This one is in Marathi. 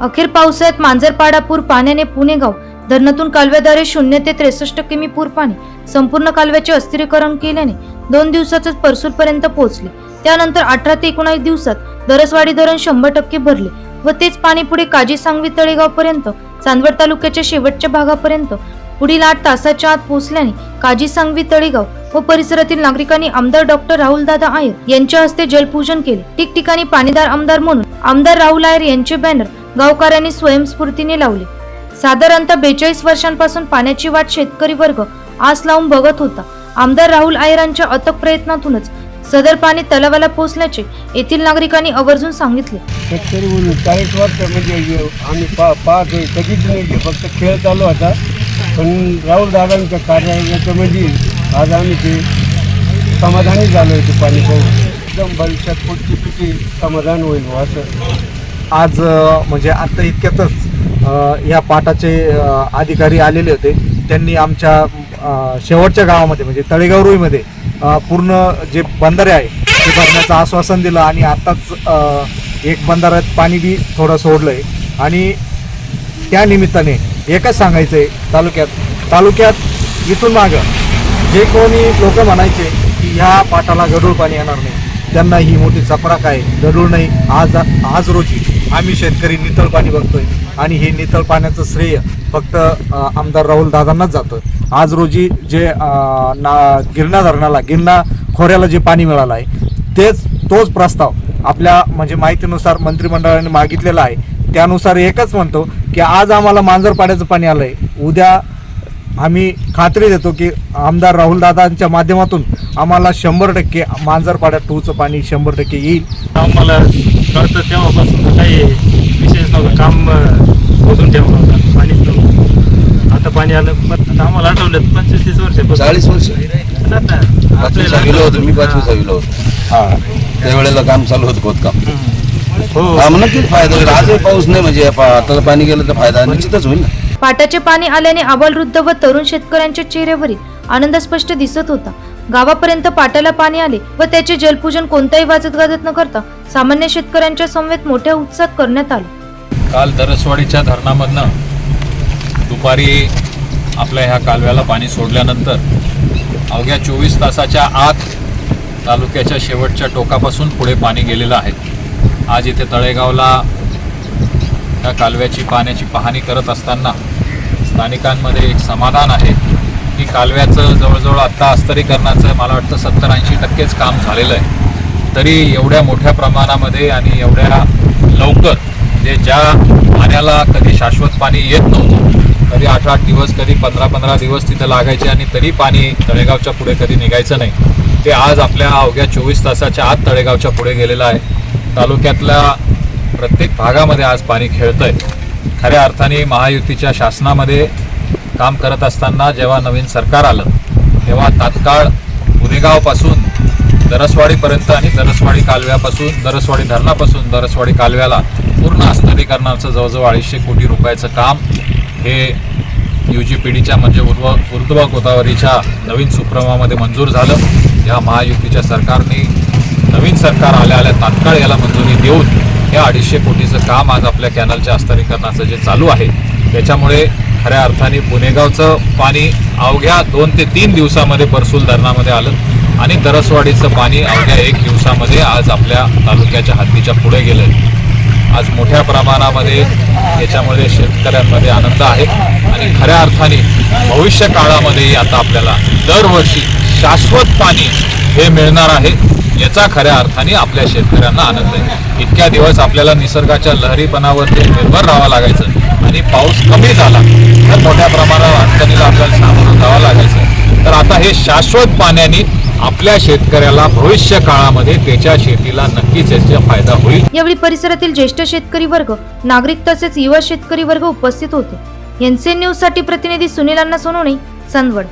अखेर पावसाळ्यात मांजरपाडा पूर पाण्याने पुणेगाव धरणातून कालव्याद्वारे शून्य ते त्रेसष्ट किमी पूर पाणी संपूर्ण कालव्याचे अस्थिरीकरण केल्याने दोन दिवसातच परसूरपर्यंत पोहोचले. त्यानंतर अठरा ते एकोणावीस दिवसात दरसवाडी धरण शंभर टक्के भरले व तेच पाणी पुढे काजी सांगवी तळेगाव पर्यंत चांदवड तालुक्याच्या शेवटच्या भागापर्यंत पुढील आठ तासाच्या आत पोहोचल्याने काजी सांगवी तळेगाव व परिसरातील नागरिकांनी आमदार डॉक्टर राहुल दादा आयर यांच्या हस्ते जलपूजन केले. ठिकठिकाणी पाणीदार आमदार म्हणून आमदार राहुल आयर यांचे बॅनर गावकऱ्यांनी स्वयंस्फूर्तीने लावले. साधारणतः बेचाळीस वर्षांपासून पाण्याची वाट शेतकरी वर्ग आस लावून बघत होता. आमदार राहुल आयरांच्या अथक प्रयत्नातूनच सदर पाणी तलावाला पोहोचल्याचे येथील नागरिकांनी आवर्जून सांगितले. शेतकरी म्हणून चाळीस वर्ष म्हणजे आम्ही पा पाहतोय कधीच नाही फक्त खेळ चालू होता. पण राहुल दादांच्या कार्यामध्ये म्हणजे आज आम्ही ते समाधानी झालो आहे पाणी पाहून. एकदम भविष्यात पुढची पिढी समाधान होईल असं आज म्हणजे आता इतक्यातच या पाटाचे अधिकारी आलेले होते. त्यांनी आमच्या शेवटच्या गावामध्ये म्हणजे तळेगाव रुईमध्ये पूर्ण जे बंधारे आहे ते भरण्याचं आश्वासन दिलं आणि आत्ताच एक बंधाऱ्यात पाणी बी थोडं सोडलं आहे आणि त्या निमित्ताने एकच सांगायचं आहे तालुक्यात तालुक्यात इथून मागं जे कोणी लोक म्हणायचे की ह्या पाटाला गढूळ पाणी येणार नाही त्यांना ही मोठी चपराक आहे. गढूळ नाही आज आज रोजी. आम्ही शेतकरी नितळ पाणी बघतोय. आणि हे नितळ पाण्याचं श्रेय फक्त आमदार राहुल दादांनाच जातं. आज रोजी जे ना गिरणा धरणाला गिरणा खोऱ्याला जे पाणी मिळालं आहे तेच तोच प्रस्ताव आपल्या म्हणजे माहितीनुसार मंत्रिमंडळाने मागितलेला आहे. त्यानुसार एकच म्हणतो की आज आम्हाला मांजरपाड्याचं पाणी आलंय. उद्या आम्ही खात्री देतो की आमदार राहुल दादांच्या माध्यमातून आम्हाला शंभर टक्के मांजरपाड्यात टूचं पाणी शंभर टक्के येईल. आम्हाला कळतं तेव्हापासून. काही विशेष नव्हतं. काम ओढून ठेवलं होतं. पाणीच नव्हतं आता पाणी आलं. पण आता आम्हाला आठवलं पंचवीस तीस वर्ष चाळीस वर्ष. पाचवी सहावीला होतो मी पाचवी सहावीला होतो. हा. त्यावेळेला काम चालू होतं खोदकाम. हो. मग नक्कीच फायदा होईल. आजही पाऊस नाही म्हणजे आता पाणी गेलं तर फायदा निश्चितच होईल ना. पाटाचे पाणी आल्याने आबालवृद्ध व तरुण शेतकऱ्यांच्या चेहऱ्यावरील आनंद स्पष्ट दिसत होता. गावापर्यंत पाटाला पाणी आले व त्याचे जलपूजन कोणत्याही वाजत गाजत न करता सामान्य शेतकऱ्यांच्या समवेत मोठ्या उत्साहात करण्यात आले. काल दरसवाडीच्या धरणामधनं दुपारी आपल्या ह्या कालव्याला पाणी सोडल्यानंतर अवघ्या चोवीस तासाच्या आत तालुक्याच्या शेवटच्या टोकापासून पुढे पाणी गेलेलं आहे. आज इथे तळेगावला त्या कालव्याची पाण्याची पाहणी करत असताना स्थानिकांमध्ये एक समाधान आहे. की कालव्याचं जवळजवळ आत्ता अस्तरीकरणाचं मला वाटतं सत्तर ऐंशी टक्केच काम झालेलं आहे. तरी एवढ्या मोठ्या प्रमाणामध्ये आणि एवढ्या लवकर जे ज्या पाण्याला कधी शाश्वत पाणी येत नव्हतं कधी आठ आठ दिवस कधी पंधरा पंधरा दिवस तिथं लागायचे आणि तरी पाणी तळेगावच्या पुढे कधी निघायचं नाही. ते आज आपल्या अवघ्या चोवीस तासाच्या आत तळेगावच्या पुढे गेलेलं आहे. तालुक्यातल्या प्रत्येक भागामध्ये आज पाणी खेळतं आहे खऱ्या अर्थाने महायुतीच्या शासनामध्ये काम करत असताना जेव्हा नवीन सरकार आलं तेव्हा तात्काळ उदेगावपासून दरसवाडीपर्यंत आणि दरसवाडी कालव्यापासून दरसवाडी धरणापासून दरसवाडी कालव्याला पूर्ण आस्तरीकरणाचं जवळजवळ अडीचशे कोटी रुपयाचं काम हे यू जी पी डीच्या म्हणजे उर्व ऊर्ध्व गोदावरीच्या नवीन सुप्रमामध्ये मंजूर झालं. या महायुतीच्या सरकारने नवीन सरकार आल्या आल्या तात्काळ याला मंजुरी देऊन या अडीचशे कोटीचं काम आज आपल्या कॅनलच्या अस्तरीकरणाचं जे चालू आहे त्याच्यामुळे खऱ्या अर्थाने पुणेगावचं पाणी अवघ्या दोन ते तीन दिवसामध्ये परसूल धरणामध्ये आलं आणि दरसवाडीचं पाणी अवघ्या एक दिवसामध्ये आज आपल्या तालुक्याच्या हद्दीच्या पुढे गेलं आज मोठ्या प्रमाणामध्ये याच्यामध्ये शेतकऱ्यांमध्ये आनंद आहे आणि खऱ्या अर्थाने भविष्य काळामध्येही आता आपल्याला दरवर्षी शाश्वत पाणी हे मिळणार आहे याचा खऱ्या अर्थाने आपल्या शेतकऱ्यांना आनंद आहे. इतक्या दिवस आपल्याला निसर्गाच्या लहरीपणावरती निर्भर राहावं लागायचं. आणि पाऊस कमी झाला तर मोठ्या प्रमाणावर अडचणीला आपल्याला सामोरं जावं लागायचं तर आता हे शाश्वत पाण्याने आपल्या शेतकऱ्याला भविष्य काळामध्ये त्याच्या शेतीला नक्कीच याचा फायदा होईल. यावेळी परिसरातील ज्येष्ठ शेतकरी वर्ग नागरिक तसेच युवा शेतकरी वर्ग उपस्थित होते. एनसीएन न्यूजसाठी प्रतिनिधी सुनील अण्णा सोनवणे चांदवड